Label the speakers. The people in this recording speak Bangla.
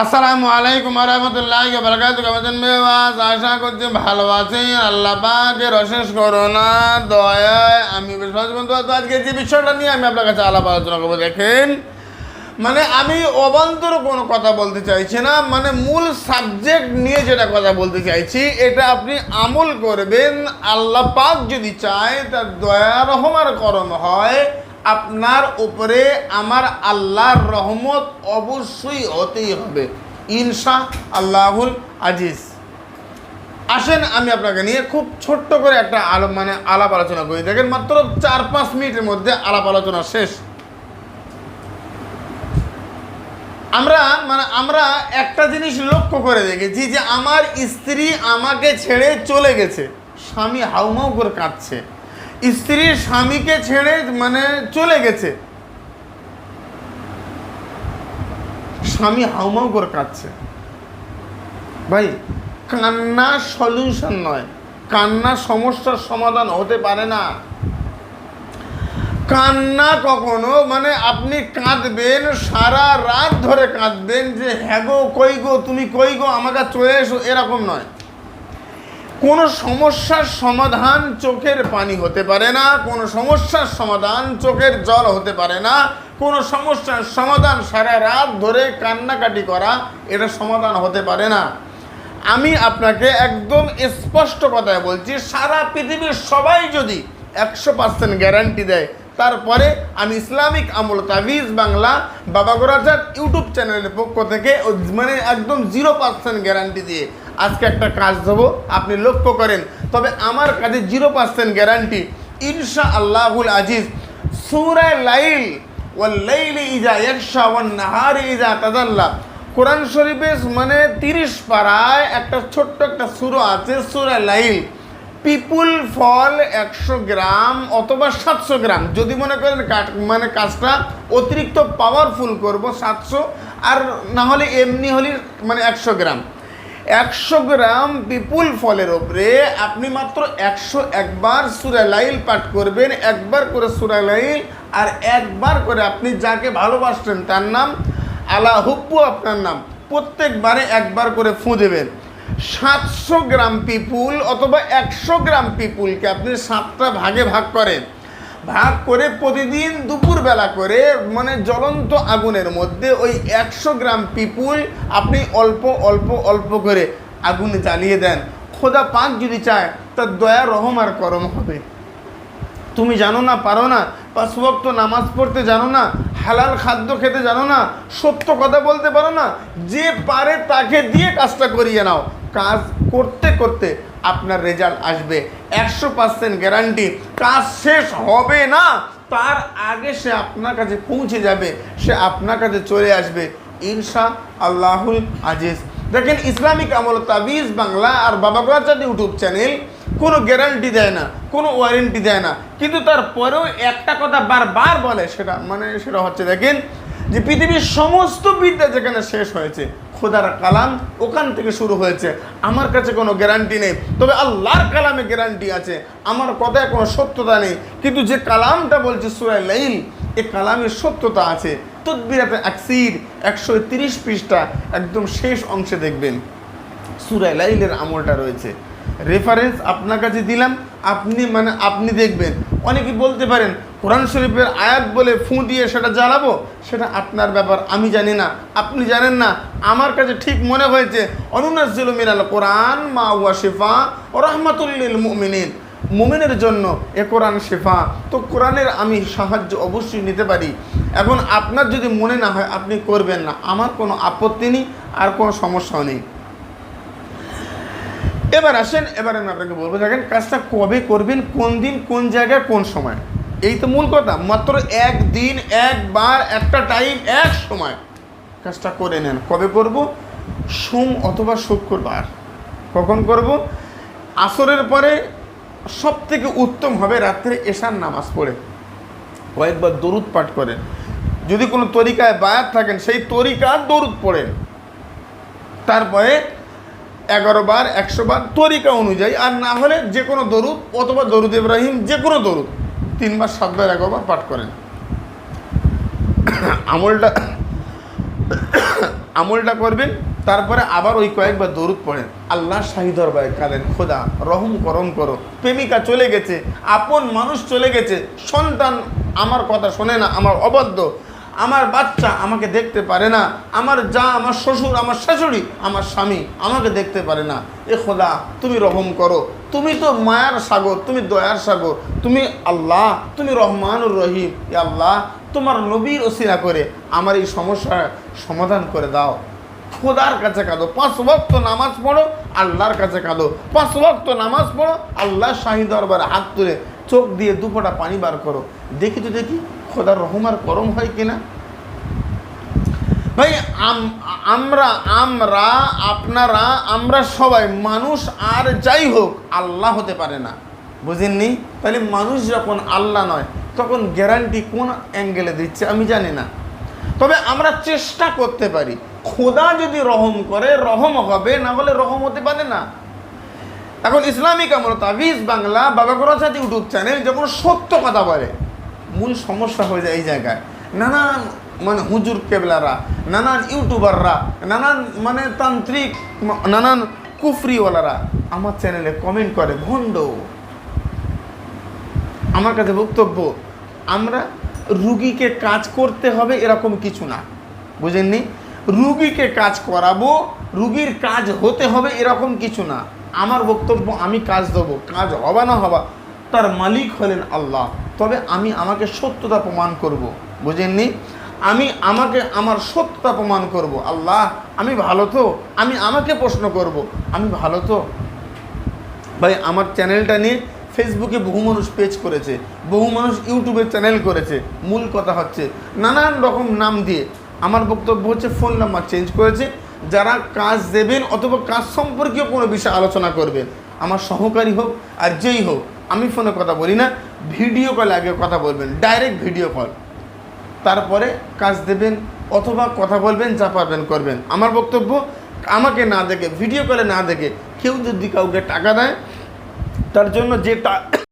Speaker 1: আসসালামু আলাইকুম রহমতুল্লাহ বরকাত কেমন মেওয়াজ আশা করছি ভালো আছি আল্লাহ পাকের অশেষ করোনা দয়ায় আমি বিশ্বাস বন্ধু। আজকে যে বিষয়টা নিয়ে আমি আপনার কাছে আলাপ আলোচনা করব, দেখেন। মানে আমি অবান্তর কোনো কথা বলতে চাইছি না। মানে মূল সাবজেক্ট নিয়ে যেটা কথা বলতে চাইছি, এটা আপনি আমল করবেন। আল্লাহ পাক যদি চায়, তার দয়া রহমার করম হয়। আপনার উপরে আমার আল্লাহর রহমত অবশ্যই হতেই হবে। ইনশা আল্লাহুল আজিজ। আসেন, আমি আপনাকে নিয়ে খুব ছোট্ট করে একটা আলো মানে আলাপ আলোচনা করি। দেখেন মাত্র চার পাঁচ মিনিটের মধ্যে আলাপ আলোচনা শেষ। আমরা মানে আমরা একটা জিনিস লক্ষ্য করে দেখেছি যে আমার স্ত্রী আমাকে ছেড়ে চলে গেছে। স্বামী হাউমাউ করে কাঁদছে। স্ত্রী স্বামীকে ছেড়ে মানে চলে গেছে। স্বামী হাউমাউ করে কাঁদছে। ভাই, কান্না সলিউশন নয়। কান্না সমস্যার সমাধান হতে পারে না। কান্না কখনো মানে আপনি কাঁদবেন, সারা রাত ধরে কাঁদবেন যে হ্যাঁ গো, কই গো, তুমি কই গো, আমাকে চলে এসো, এরকম নয়। কোনো সমস্যার সমাধান চোখের পানি হতে পারে না, কোনো সমস্যার সমাধান চোখের জল হতে পারে না, কোনো সমস্যার সমাধান সারা রাত ধরে কান্নাকাটি করা, এটা সমাধান হতে পারে না। আমি আপনাকে একদম স্পষ্ট কথায় বলছি, সারা পৃথিবীর সবাই যদি একশো পার্সেন্ট গ্যারান্টি দেয়, তারপরে আমি ইসলামিক আমল তাবিজ বাংলা বাবা গোরাজার ইউটিউব চ্যানেলের পক্ষ থেকে মানে একদম জিরো পার্সেন্ট গ্যারান্টি দিয়ে আজকে একটা কাজ দেবো, আপনি লক্ষ্য করেন, তবে আমার কাছে জিরো পার্সেন্ট গ্যারান্টি ইনশা আল্লাহুল আজিজ সুরায় লাইল, ওয়াল লাইলি ইজা ইয়াকশা ওয়ান নাহারি ইজা তাদাল্লা কোরআন শরীফে মানে তিরিশ পাড়ায় একটা ছোট্ট একটা সুরো আছে, সুরা লাইল। পিপুল ফল একশো গ্রাম অথবা সাতশো গ্রাম, যদি মনে করেন মানে কাজটা অতিরিক্ত পাওয়ারফুল করব সাতশো, আর না হলে এমনি হলে মানে একশো গ্রাম। একশো গ্রাম পিপুল ফলের ওপরে আপনি মাত্র একশো একবার সুরা লাইল পাঠ করবেন, একবার করে সুরা লাইল আর একবার করে আপনি যাকে ভালোবাসতেন তার নাম আলা হুব্বু আপনার নাম, প্রত্যেকবারে একবার করে ফুঁ দেবেন। সাতশো গ্রাম পিপুল অথবা একশো গ্রাম পিপুলকে আপনি সাতটা ভাগে ভাগ করেন। ভাগ করে প্রতিদিন দুপুরবেলা করে মানে জ্বলন্ত আগুনের মধ্যে ওই একশো গ্রাম পিপুল আপনি অল্প অল্প অল্প করে আগুনে জ্বালিয়ে দেন। খোদা পাক যদি চায়, তার দয়া, রহম আর করম হবে। তুমি জানো না, পারো না বা সুবক্ত নামাজ পড়তে জানো না, হালাল খাদ্য খেতে জানো না, সত্য কথা বলতে পারো না, যে পারে তাকে দিয়ে কাজটা করিয়ে নাও। কাজ করতে করতে আপনার রেজাল্ট আসবে। একশো পার্সেন্ট গ্যারান্টি কাজ শেষ হবে না, তার আগে সে আপনার কাছে পৌঁছে যাবে, সে আপনার কাছে চলে আসবে। ইনশা আল্লাহুল আজিজ। দেখেন ইসলামিক আমল তাবিজ বাংলা আর বাবা গোয়াচাঁদ ইউটিউব চ্যানেল কোনো গ্যারান্টি দেয় না, কোনো ওয়ারেন্টি দেয় না। কিন্তু তারপরেও একটা কথা বারবার বলে, সেটা মানে সেটা হচ্ছে দেখেন যে পৃথিবীর সমস্ত বিদ্যা যেখানে শেষ হয়েছে খোদার কালাম ওখান থেকে শুরু হয়েছে। আমার কাছে কোনো গ্যারান্টি নেই। তবে আল্লাহর কালামে গ্যারান্টি আছে। আমার কথায় কোনো সত্যতা নেই। কিন্তু যে কালামটা বলছে সুরায় লাইল, এ কালামের সত্যতা আছে। তদ্বিরাতে আকসির একশো তিরিশ পৃষ্ঠা একদম শেষ অংশে দেখবেন। সুরাই লাইলের আমলটা রয়েছে। রেফারেন্স আপনার কাছে দিলাম। আপনি মানে আপনি দেখবেন। অনেকে বলতে পারেন, কোরআন শরীফের আয়াত বলে ফুঁ দিয়ে সেটা জ্বালাবো, সেটা আপনার ব্যাপার, আমি জানি না। আপনি জানেন না, আমার কাছে ঠিক মনে হয়েছে অনুনাজিল মিনাল কোরআন মা ওয়া শেফা ও রহমাতুল্লিল মুমিনিন। মুমিনের জন্য এ কোরআন শেফা। তো কোরআনের আমি সাহায্য অবশ্যই নিতে পারি। এখন আপনার যদি মনে না হয়, আপনি করবেন না। আমার কোনো আপত্তি নেই, আর কোনো সমস্যাও নেই। এবার আসেন, এবার আমি আপনাকে বলব, দেখেন কাজটা কবে করবেন, কোন দিন, কোন জায়গায়, কোন সময়। এই তো মূল কথা, মাত্র একদিন, একবার, একটা টাইম এক সময়। কাজটা করে নেন। কবে করব? সোম অথবা শুক্রবার। কখন করব? আসরের পরে সব থেকে উত্তম হবে রাত্রে এশার নামাজ পড়ে। কয়েকবার দরুদ পাঠ করেন। যদি কোনো তরিকায় বায়াত থাকেন, সেই তরিকার দরুদ পড়েন। তারপরে এগারো বার, একশো বার তরিকা অনুযায়ী, আর না হলে যে কোনো দরুদ অথবা দরুদ ইব্রাহিম যে কোনো দরুদ তিনবার, সাতবার, এগারোবার পাঠ করেন। আমলটা আমলটা করবেন, তারপরে আবার ওই কয়েকবার দরুদ পড়েন। আল্লাহ শাহী দরবারে কাঁদেন, খোদা, রহম করম করো। প্রেমিকা চলে গেছে, আপন মানুষ চলে গেছে, সন্তান আমার কথা শোনে না, আমার অবাধ্য। আমার বাচ্চা আমাকে দেখতে পারে না, আমার যা, আমার শ্বশুর, আমার শাশুড়ি, আমার স্বামী আমাকে দেখতে পারে না। এ খোদা, তুমি রহম করো। তুমি তো মায়ার সাগর, তুমি দয়ার সাগর। তুমি আল্লাহ, তুমি রহমানুর রহিম। এ আল্লাহ, তোমার নবীর ওসিরা করে আমার এই সমস্যার সমাধান করে দাও। খোদার কাছে কাঁদো। পাঁচ ভক্ত নামাজ পড়ো, আল্লাহর কাছে কাঁদো। পাঁচ ভক্ত নামাজ পড়ো, আল্লাহ শাহী দরবারে হাত তুলে চোখ দিয়ে দুপোটা পানি বার করো। দেখি তো দেখি। খোদার রহমার করম হয় কিনা? ভাই আমরা আমরা, আপনারা, আমরা সবাই মানুষ আর যাই হোক, আল্লাহ হতে পারে না। বুঝেননি? তাহলে মানুষ যখন আল্লাহ নয়, তখন গ্যারান্টি কোন অ্যাঙ্গেলে দিচ্ছে আমি জানি না। তবে আমরা চেষ্টা করতে পারি। খোদা যদি রহম করে, রহম হবে, না হলে রহম হতে পারে না। এখন ইসলামিক আমল, তাবিজ বাংলা, বাবা গোরাচাঁদ ইউটিউব চ্যানেল যখন সত্য কথা বলে মূল সমস্যা হয়ে যায় এই জায়গায়। নানান মানে হুজুর কেবলারা, নানান ইউটিউবাররা, নানান মানে তান্ত্রিক, নানান কুফরিওয়ালারা আমার চ্যানেলে কমেন্ট করে, ভণ্ড, আমার কাছে বক্তব্য, আমরা রুগীকে কাজ করতে হবে এরকম কিছু না। বুঝেননি? রুগীকে কাজ করাবো, রুগীর কাজ হতে হবে এরকম কিছু না। আমার বক্তব্য আমি কাজ দেবো, কাজ হবা না হবা। তার মালিক হলেন আল্লাহ। তবে আমি আমাকে সত্যতা প্রমাণ করব। বুঝেননি? আমি আমাকে আমার সত্যতা প্রমাণ করব। আল্লাহ, আমি ভালো তো? আমি আমাকে প্রশ্ন করব। আমি ভালো তো? ভাই, আমার চ্যানেলটা নিয়ে ফেসবুকে বহু মানুষ পেজ করেছে, বহু মানুষ ইউটিউবে চ্যানেল করেছে। মূল কথা হচ্ছে, নানান রকম নাম দিয়ে। আমার বক্তব্য হচ্ছে ফোন নাম্বার চেঞ্জ করেছে। যারা কাজ দেবেন অথবা কাজ সম্পর্কীয় কোনো বিষয়ে আলোচনা করবেন আমার সহকারী হোক আর যেই হোক, আমি ফোনে কথা বলি না ভিডিও কলে আগে কথা বলবেন ডাইরেক্ট ভিডিও কল তারপরে কাজ দেবেন অথবা কথা বলবেন, যা পারবেন করবেন। আমার বক্তব্য, আমাকে না দেখে ভিডিও কলে না দেখে কেউ যদি কাউকে টাকা দেয়, তার জন্য যে